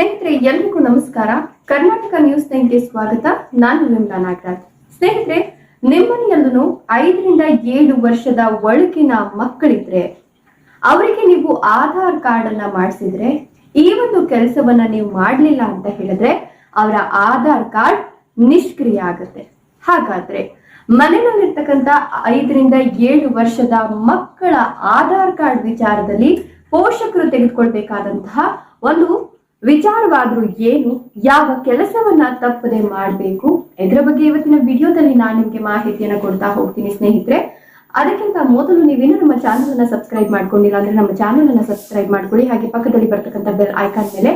ಸ್ನೇಹಿತರೆ, ಎಲ್ರಿಗೂ ನಮಸ್ಕಾರ. ಕರ್ನಾಟಕ ನ್ಯೂಸ್ ನೈನ್ಗೆ ಸ್ವಾಗತ. ನಾನು ವಿಮ್ಲಾ ನಾಗರಾಜ್. ಸ್ನೇಹಿತರೆ, ನಿಮ್ಮನೆಯಲ್ಲೂ ಐದರಿಂದ ಏಳು ವರ್ಷದ ಒಳಗಿನ ಮಕ್ಕಳಿದ್ರೆ, ಅವರಿಗೆ ನೀವು ಆಧಾರ್ ಕಾರ್ಡ್ ಅನ್ನ ಮಾಡಿಸಿದ್ರೆ, ಈ ಒಂದು ಕೆಲಸವನ್ನ ನೀವು ಮಾಡಲಿಲ್ಲ ಅಂತ ಹೇಳಿದ್ರೆ, ಅವರ ಆಧಾರ್ ಕಾರ್ಡ್ ನಿಷ್ಕ್ರಿಯ ಆಗುತ್ತೆ. ಹಾಗಾದ್ರೆ, ಮನೆಯಲ್ಲಿರ್ತಕ್ಕಂಥ ಐದರಿಂದ ಏಳು ವರ್ಷದ ಮಕ್ಕಳ ಆಧಾರ್ ಕಾರ್ಡ್ ವಿಚಾರದಲ್ಲಿ ಪೋಷಕರು ತೆಗೆದುಕೊಳ್ಬೇಕಾದಂತಹ ಒಂದು ವಿಚಾರವಾದ್ರೂ ಏನು, ಯಾವ ಕೆಲಸವನ್ನ ತಪ್ಪದೆ ಮಾಡಬೇಕು? ಇದರ ಬಗ್ಗೆ ಇವತ್ತಿನ ವಿಡಿಯೋದಲ್ಲಿ ನಾನು ನಿಮ್ಗೆ ಮಾಹಿತಿಯನ್ನ ಕೊಡ್ತಾ ಹೋಗ್ತೀನಿ ಸ್ನೇಹಿತರೆ. ಅದಕ್ಕಿಂತ ಮೊದಲು ನೀವೇನು ನಮ್ಮ ಚಾನಲ್ ಅನ್ನ ಸಬ್ಸ್ಕ್ರೈಬ್ ಮಾಡ್ಕೊಂಡಿಲ್ಲ ಅಂದ್ರೆ ನಮ್ಮ ಚಾನಲ್ ಅನ್ನ ಸಬ್ಸ್ಕ್ರೈಬ್ ಮಾಡ್ಕೊಳ್ಳಿ. ಹಾಗೆ ಪಕ್ಕದಲ್ಲಿ ಬರ್ತಕ್ಕಂಥ ಬೆಲ್ ಐಕಾನ್ ಮೇಲೆ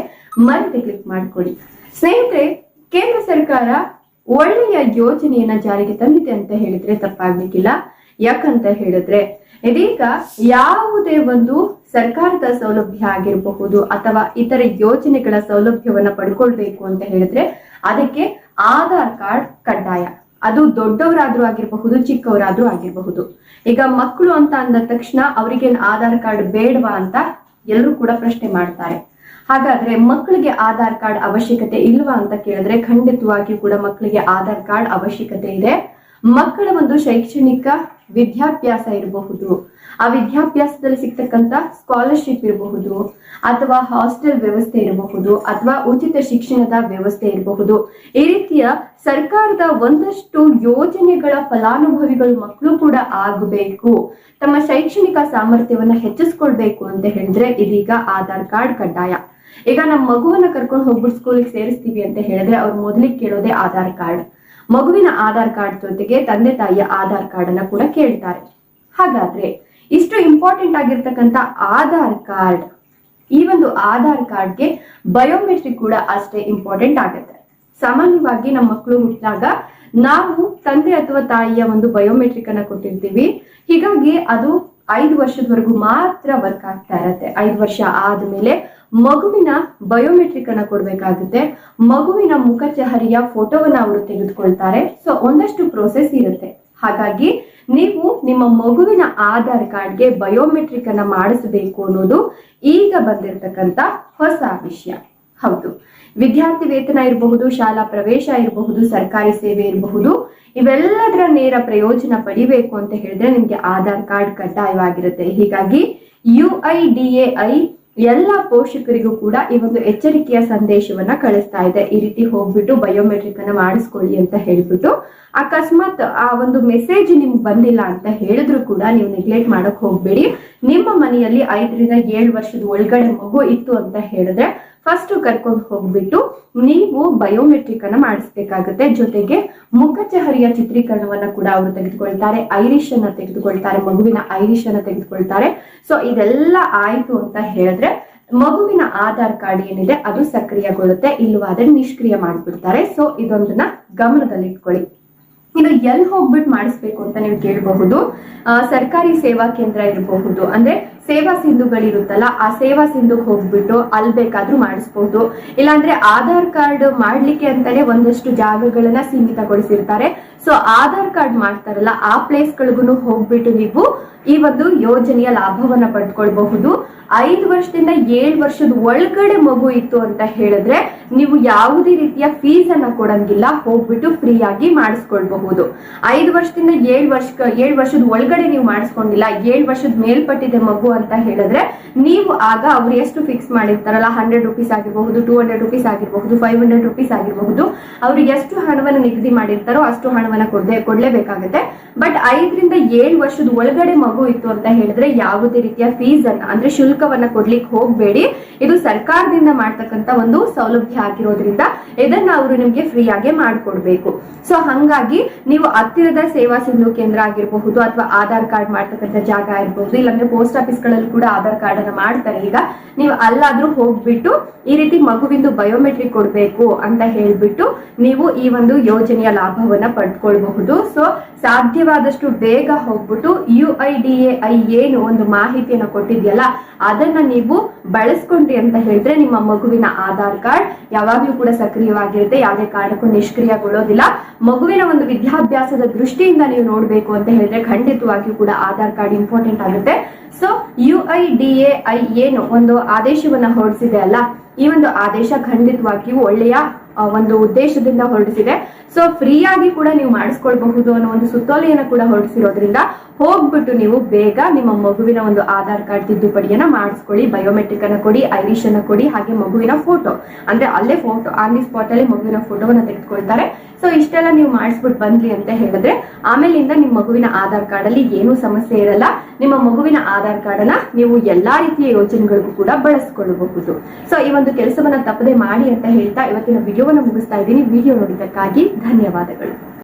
ಮರೆತು ಕ್ಲಿಕ್ ಮಾಡ್ಕೊಳ್ಳಿ. ಸ್ನೇಹಿತರೆ, ಕೇಂದ್ರ ಸರ್ಕಾರ ಒಳ್ಳೆಯ ಯೋಜನೆಯನ್ನ ಜಾರಿಗೆ ತಂದಿದೆ ಅಂತ ಹೇಳಿದ್ರೆ ತಪ್ಪಾಗ್ಲಿಕ್ಕಿಲ್ಲ. ಯಾಕಂತ ಹೇಳಿದ್ರೆ ಇದೀಗ ಯಾವುದೇ ಒಂದು ಸರ್ಕಾರದ ಸೌಲಭ್ಯ ಆಗಿರಬಹುದು ಅಥವಾ ಇತರ ಯೋಜನೆಗಳ ಸೌಲಭ್ಯವನ್ನ ಪಡ್ಕೊಳ್ಬೇಕು ಅಂತ ಹೇಳಿದ್ರೆ ಅದಕ್ಕೆ ಆಧಾರ್ ಕಾರ್ಡ್ ಕಡ್ಡಾಯ. ಅದು ದೊಡ್ಡವರಾದ್ರೂ ಆಗಿರಬಹುದು, ಚಿಕ್ಕವರಾದ್ರೂ ಆಗಿರಬಹುದು. ಈಗ ಮಕ್ಕಳು ಅಂತ ಅಂದ ತಕ್ಷಣ ಅವರಿಗೆ ಆಧಾರ್ ಕಾರ್ಡ್ ಬೇಡವಾ ಅಂತ ಎಲ್ಲರೂ ಕೂಡ ಪ್ರಶ್ನೆ ಮಾಡ್ತಾರೆ. ಹಾಗಾದ್ರೆ ಮಕ್ಕಳಿಗೆ ಆಧಾರ್ ಕಾರ್ಡ್ ಅವಶ್ಯಕತೆ ಇಲ್ವಾ ಅಂತ ಕೇಳಿದ್ರೆ ಖಂಡಿತವಾಗಿಯೂ ಕೂಡ ಮಕ್ಕಳಿಗೆ ಆಧಾರ್ ಕಾರ್ಡ್ ಅವಶ್ಯಕತೆ ಇದೆ. ಮಕ್ಕಳ ಒಂದು ಶೈಕ್ಷಣಿಕ ವಿದ್ಯಾಭ್ಯಾಸ ಇರಬಹುದು. ಆ ವಿದ್ಯಾಭ್ಯಾಸದಲ್ಲಿ ಸಿಗ್ತಕ್ಕಂತ ಸ್ಕಾಲರ್ಶಿಪ್ ಇರಬಹುದು, ಅಥವಾ ಹಾಸ್ಟೆಲ್ ವ್ಯವಸ್ಥೆ ಇರಬಹುದು, ಅಥವಾ ಉಚಿತ ಶಿಕ್ಷಣದ ವ್ಯವಸ್ಥೆ ಇರಬಹುದು. ಈ ರೀತಿಯ ಸರ್ಕಾರದ ಒಂದಷ್ಟು ಯೋಜನೆಗಳ ಫಲಾನುಭವಿಗಳು ಮಕ್ಕಳು ಕೂಡ ಆಗಬೇಕು. ತಮ್ಮ ಶೈಕ್ಷಣಿಕ ಸಾಮರ್ಥ್ಯವನ್ನ ಹೆಚ್ಚಿಸ್ಕೊಳ್ಬೇಕು ಅಂತ ಹೇಳಿದ್ರೆ ಇದೀಗ ಆಧಾರ್ ಕಾರ್ಡ್ ಕಡ್ಡಾಯ. ಈಗ ನಮ್ಮ ಮಗುವನ್ನ ಕರ್ಕೊಂಡು ಹೋಗ್ಬಿಟ್ಟು ಸ್ಕೂಲಿಗೆ ಸೇರಿಸ್ತೀವಿ ಅಂತ ಹೇಳಿದ್ರೆ ಅವ್ರು ಮೊದಲಿಗೆ ಕೇಳೋದೇ ಆಧಾರ್ ಕಾರ್ಡ್. ಮಗುವಿನ ಆಧಾರ್ ಕಾರ್ಡ್ ಜೊತೆಗೆ ತಂದೆ ತಾಯಿಯ ಆಧಾರ್ ಕಾರ್ಡ್ ಅನ್ನ ಕೂಡ ಕೇಳ್ತಾರೆ. ಹಾಗಾದ್ರೆ ಇಷ್ಟು ಇಂಪಾರ್ಟೆಂಟ್ ಆಗಿರ್ತಕ್ಕಂಥ ಆಧಾರ್ ಕಾರ್ಡ್, ಈ ಒಂದು ಆಧಾರ್ ಕಾರ್ಡ್ಗೆ ಬಯೋಮೆಟ್ರಿಕ್ ಕೂಡ ಅಷ್ಟೇ ಇಂಪಾರ್ಟೆಂಟ್ ಆಗುತ್ತೆ. ಸಾಮಾನ್ಯವಾಗಿ ನಮ್ಮ ಮಕ್ಕಳು ಹುಟ್ಟಿದಾಗ ನಾವು ತಂದೆ ಅಥವಾ ತಾಯಿಯ ಒಂದು ಬಯೋಮೆಟ್ರಿಕ್ ಅನ್ನ ಕೊಟ್ಟಿರ್ತೀವಿ. ಹೀಗಾಗಿ ಅದು ಐದು ವರ್ಷದವರೆಗೂ ಮಾತ್ರ ವರ್ಕ್ ಆಗ್ತಾ ಇರತ್ತೆ. ಐದು ವರ್ಷ ಆದ್ಮೇಲೆ ಮಗುವಿನ ಬಯೋಮೆಟ್ರಿಕ್ ಅನ್ನ ಕೊಡ್ಬೇಕಾಗುತ್ತೆ. ಮಗುವಿನ ಮುಖ ಚಹರಿಯ ಫೋಟೋವನ್ನ ಅವರು ತೆಗೆದುಕೊಳ್ತಾರೆ. ಸೊ ಒಂದಷ್ಟು ಪ್ರೋಸೆಸ್ ಇರುತ್ತೆ. ಹಾಗಾಗಿ, ನೀವು ನಿಮ್ಮ ಮಗುವಿನ ಆಧಾರ್ ಕಾರ್ಡ್ಗೆ ಬಯೋಮೆಟ್ರಿಕ್ ಅನ್ನ ಮಾಡಿಸಬೇಕು ಅನ್ನೋದು ಈಗ ಬಂದಿರತಕ್ಕಂತ ಹೊಸ ವಿಷಯ. ಹೌದು. ವಿದ್ಯಾರ್ಥಿ ವೇತನ ಇರಬಹುದು, ಶಾಲಾ ಪ್ರವೇಶ ಇರಬಹುದು, ಸರ್ಕಾರಿ ಸೇವೆ ಇರಬಹುದು, ಇವೆಲ್ಲದರ ನೇರ ಪ್ರಯೋಜನ ಪಡಿಬೇಕು ಅಂತ ಹೇಳಿದ್ರೆ ನಿಮ್ಗೆ ಆಧಾರ್ ಕಾರ್ಡ್ ಕಡ್ಡಾಯವಾಗಿರುತ್ತೆ. ಹೀಗಾಗಿ U I D A I ಎಲ್ಲ ಪೋಷಕರಿಗೂ ಕೂಡ ಈ ಒಂದು ಎಚ್ಚರಿಕೆಯ ಸಂದೇಶವನ್ನ ಕಳಿಸ್ತಾ ಇದೆ. ಈ ರೀತಿ ಹೋಗ್ಬಿಟ್ಟು ಬಯೋಮೆಟ್ರಿಕ್ ಅನ್ನ ಮಾಡಿಸ್ಕೊಳ್ಳಿ ಅಂತ ಹೇಳ್ಬಿಟ್ಟು ಅಕಸ್ಮಾತ್ ಆ ಒಂದು ಮೆಸೇಜ್ ನಿಮ್ಗೆ ಬಂದಿಲ್ಲ ಅಂತ ಹೇಳಿದ್ರು ಕೂಡ ನೀವು ನೆಗ್ಲೆಕ್ಟ್ ಮಾಡಕ್ ಹೋಗ್ಬೇಡಿ. ನಿಮ್ಮ ಮನೆಯಲ್ಲಿ ಐದರಿಂದ ಏಳು ವರ್ಷದ ಒಳಗಡೆ ಮಗು ಇತ್ತು ಅಂತ ಹೇಳಿದ್ರೆ ಫಸ್ಟ್ ಕರ್ಕೊಂಡು ಹೋಗ್ಬಿಟ್ಟು ನೀವು ಬಯೋಮೆಟ್ರಿಕ್ ಅನ್ನ ಮಾಡಿಸ್ಬೇಕಾಗುತ್ತೆ. ಜೊತೆಗೆ ಮುಖ ಚಹರಿಯ ಚಿತ್ರೀಕರಣವನ್ನ ಕೂಡ ಅವರು ತೆಗೆದುಕೊಳ್ತಾರೆ. ಐರಿಶ್ ಅನ್ನ ತೆಗೆದುಕೊಳ್ತಾರೆ. ಮಗುವಿನ ಐರಿಶ್ ಅನ್ನ ತೆಗೆದುಕೊಳ್ತಾರೆ. ಸೊ ಇದೆಲ್ಲ ಆಯ್ತು ಅಂತ ಹೇಳಿದ್ರೆ ಮಗುವಿನ ಆಧಾರ್ ಕಾರ್ಡ್ ಏನಿದೆ ಅದು ಸಕ್ರಿಯಗೊಳ್ಳುತ್ತೆ. ಇಲ್ಲವಾದ್ರೆ ನಿಷ್ಕ್ರಿಯ ಮಾಡ್ಬಿಡ್ತಾರೆ. ಸೊ ಇದೊಂದನ್ನ ಗಮನದಲ್ಲಿ ಇಟ್ಕೊಳ್ಳಿ ಇನ್ನು ಎಲ್ಲಿ ಹೋಗ್ಬಿಟ್ಟು ಮಾಡಿಸ್ಬೇಕು ಅಂತ ನೀವು ಕೇಳಬಹುದು. ಸರ್ಕಾರಿ ಸೇವಾ ಕೇಂದ್ರ ಇರಬಹುದು. ಅಂದ್ರೆ ಸೇವಾ ಸಿಂಧುಗಳಿರುತ್ತಲ್ಲ, ಆ ಸೇವಾ ಸಿಂಧುಗೆ ಹೋಗ್ಬಿಟ್ಟು ಅಲ್ಲಿ ಬೇಕಾದ್ರೂ ಮಾಡಿಸ್ಬಹುದು ಇಲ್ಲಾಂದ್ರೆ ಆಧಾರ್ ಕಾರ್ಡ್ ಮಾಡ್ಲಿಕ್ಕೆ ಅಂತಾನೆ ಒಂದಷ್ಟು ಜಾಗಗಳನ್ನ ಸೀಮಿತಗೊಳಿಸಿರ್ತಾರೆ. ಸೊ ಆಧಾರ್ ಕಾರ್ಡ್ ಮಾಡ್ತಾರಲ್ಲ, ಆ ಪ್ಲೇಸ್ಗಳಿಗೂ ಹೋಗ್ಬಿಟ್ಟು ನೀವು ಈ ಒಂದು ಯೋಜನೆಯ ಲಾಭವನ್ನ ಪಡ್ಕೊಳ್ಬಹುದು. ಐದು ವರ್ಷದಿಂದ ಏಳು ವರ್ಷದ ಒಳಗಡೆ ಮಗು ಇತ್ತು ಅಂತ ಹೇಳಿದ್ರೆ ನೀವು ಯಾವುದೇ ರೀತಿಯ ಫೀಸ್ ಅನ್ನ ಕೊಡಂಗಿಲ್ಲ, ಹೋಗ್ಬಿಟ್ಟು ಫ್ರೀ ಆಗಿ ಮಾಡಿಸ್ಕೊಳ್ಬಹುದು. ಐದು ವರ್ಷದಿಂದ ಏಳು ವರ್ಷ, ಏಳು ವರ್ಷದ ಒಳಗಡೆ ನೀವು ಮಾಡಿಸ್ಕೊಂಡಿಲ್ಲ, ಏಳು ವರ್ಷದ ಮೇಲ್ಪಟ್ಟಿದೆ ಮಗು ಅಂತ ಹೇಳಿದ್ರೆ ನೀವು ಆಗ ಅವ್ರು ಎಷ್ಟು ಫಿಕ್ಸ್ ಮಾಡಿರ್ತಾರಲ್ಲ ಹಂಡ್ರೆಡ್ ರುಪೀಸ್ ಆಗಿರಬಹುದು ಟೂ ಹಂಡ್ರೆಡ್ ರುಪೀಸ್ ಆಗಿರಬಹುದು ಫೈವ್ ಹಂಡ್ರೆಡ್ ರುಪೀಸ್ ಆಗಿರಬಹುದು ಅವ್ರು ಎಷ್ಟು ಹಣವನ್ನು ನಿಗದಿ ಮಾಡಿರ್ತಾರೋ ಅಷ್ಟು ಹಣವನ್ನ ಕೊಡದೆ, ಕೊಡ್ಲೇಬೇಕಾಗುತ್ತೆ. ಬಟ್ ಐದರಿಂದ ಏಳು ವರ್ಷದ ಒಳಗಡೆ ಮಗು ಇತ್ತು ಅಂತ ಹೇಳಿದ್ರೆ ಯಾವುದೇ ರೀತಿಯ ಫೀಸ್ ಅನ್ನ, ಅಂದ್ರೆ ಶುಲ್ಕವನ್ನ ಕೊಡ್ಲಿಕ್ಕೆ ಹೋಗ್ಬೇಡಿ. ಇದು ಸರ್ಕಾರದಿಂದ ಮಾಡ್ತಕ್ಕಂತ ಒಂದು ಸೌಲಭ್ಯ ಆಗಿರೋದ್ರಿಂದ ಇದನ್ನ ಅವರು ನಿಮ್ಗೆ ಫ್ರೀ ಆಗಿ ಮಾಡ್ಕೊಡ್ಬೇಕು. ಸೊ ಹಂಗಾಗಿ ನೀವು ಹತ್ತಿರದ ಸೇವಾ ಸಿಂಧು ಕೇಂದ್ರ ಆಗಿರಬಹುದು ಅಥವಾ ಆಧಾರ್ ಕಾರ್ಡ್ ಮಾಡ್ತಕ್ಕಂಥ ಜಾಗ ಇರಬಹುದು ಇಲ್ಲಾಂದ್ರೆ ಪೋಸ್ಟ್ ಆಫೀಸ್ ಗಳಲ್ಲಿ ಕೂಡ ಆಧಾರ್ ಕಾರ್ಡ್ ಅನ್ನ ಮಾಡ್ತಾರೆ. ಈಗ ನೀವು ಅಲ್ಲಾದ್ರೂ ಹೋಗ್ಬಿಟ್ಟು ಈ ರೀತಿ ಮಗುವಿಂದು ಬಯೋಮೆಟ್ರಿಕ್ ಕೊಡ್ಬೇಕು ಅಂತ ಹೇಳ್ಬಿಟ್ಟು ನೀವು ಈ ಒಂದು ಯೋಜನೆಯ ಲಾಭವನ್ನ ಪಡ್ಕೊಳ್ಬಹುದು. ಸೊ ಸಾಧ್ಯವಾದಷ್ಟು ಬೇಗ ಹೋಗ್ಬಿಟ್ಟು U I D A I ಏನು ಒಂದು ಮಾಹಿತಿಯನ್ನು ಕೊಟ್ಟಿದ್ಯಲ್ಲ, ಅದನ್ನ ನೀವು ಬಳಸ್ಕೊಂಡ್ರಿ ಅಂತ ಹೇಳಿದ್ರೆ ನಿಮ್ಮ ಮಗುವಿನ ಆಧಾರ್ ಕಾರ್ಡ್ ಯಾವಾಗ್ಲೂ ಕೂಡ ಸಕ್ರಿಯವಾಗಿರುತ್ತೆ, ಯಾವುದೇ ಕಾರಣಕ್ಕೂ ನಿಷ್ಕ್ರಿಯಗೊಳ್ಳೋದಿಲ್ಲ. ಮಗುವಿನ ಒಂದು ವಿದ್ಯಾಭ್ಯಾಸದ ದೃಷ್ಟಿಯಿಂದ ನೀವು ನೋಡ್ಬೇಕು ಅಂತ ಹೇಳಿದ್ರೆ ಖಂಡಿತವಾಗಿಯೂ ಕೂಡ ಆಧಾರ್ ಕಾರ್ಡ್ ಇಂಪಾರ್ಟೆಂಟ್ ಆಗುತ್ತೆ. So U I D A I ಏನು ಒಂದು ಆದೇಶವನ್ನ ಹೊರಡಿಸಿದೆ ಅಲ್ಲ, ಈ ಒಂದು ಆದೇಶ ಖಂಡಿತವಾಗಿಯೂ ಒಳ್ಳೆಯ ಒಂದು ಉದ್ದೇಶದಿಂದ ಹೊರಡಿಸಿದೆ. ಸೊ ಫ್ರೀಯಾಗಿ ಕೂಡ ನೀವು ಮಾಡಿಸ್ಕೊಳ್ಬಹುದು ಅನ್ನೋ ಒಂದು ಸುತ್ತೋಲೆಯನ್ನ ಕೂಡ ಹೊರಡಿಸಿರೋದ್ರಿಂದ ಹೋಗ್ಬಿಟ್ಟು ನೀವು ಬೇಗ ನಿಮ್ಮ ಮಗುವಿನ ಒಂದು ಆಧಾರ್ ಕಾರ್ಡ್ ತಿದ್ದುಪಡಿಯನ್ನ ಮಾಡಿಸ್ಕೊಳ್ಳಿ ಬಯೋಮೆಟ್ರಿಕ್ ಅನ್ನ ಕೊಡಿ ಐರಿಶ್ ಅನ್ನ ಕೊಡಿ, ಹಾಗೆ ಮಗುವಿನ ಫೋಟೋ ಅಂದ್ರೆ ಅಲ್ಲೇ ಫೋಟೋ ಆನ್ ದಿ ಸ್ಪಾಟ್ ಅಲ್ಲಿ ಮಗುವಿನ ಫೋಟೋವನ್ನ ತೆಗೆದುಕೊಳ್ತಾರೆ. ಸೊ ಇಷ್ಟೆಲ್ಲ ನೀವು ಮಾಡಿಸ್ಬಿಟ್ಟು ಬಂದ್ಲಿ ಅಂತ ಹೇಳಿದ್ರೆ, ಆಮೇಲಿಂದ ನಿಮ್ಮ ಮಗುವಿನ ಆಧಾರ್ ಕಾರ್ಡ್ ಅಲ್ಲಿ ಏನೂ ಸಮಸ್ಯೆ ಇರಲ್ಲ. ನಿಮ್ಮ ಮಗುವಿನ ಆಧಾರ್ ಕಾರ್ಡ್ ಅನ್ನ ನೀವು ಎಲ್ಲಾ ರೀತಿಯ ಯೋಜನೆಗಳಿಗೂ ಕೂಡ ಬಳಸ್ಕೊಳ್ಳಬಹುದು ಸೊ ಈ ಒಂದು ಕೆಲಸವನ್ನ ತಪ್ಪದೆ ಮಾಡಿ ಅಂತ ಹೇಳ್ತಾ ಇವತ್ತಿನ ವಿಡಿಯೋವನ್ನ ಮುಗಿಸ್ತಾ ಇದ್ದೀನಿ. ವಿಡಿಯೋ ನೋಡಿದ್ದಕ್ಕಾಗಿ ಧನ್ಯವಾದಗಳು.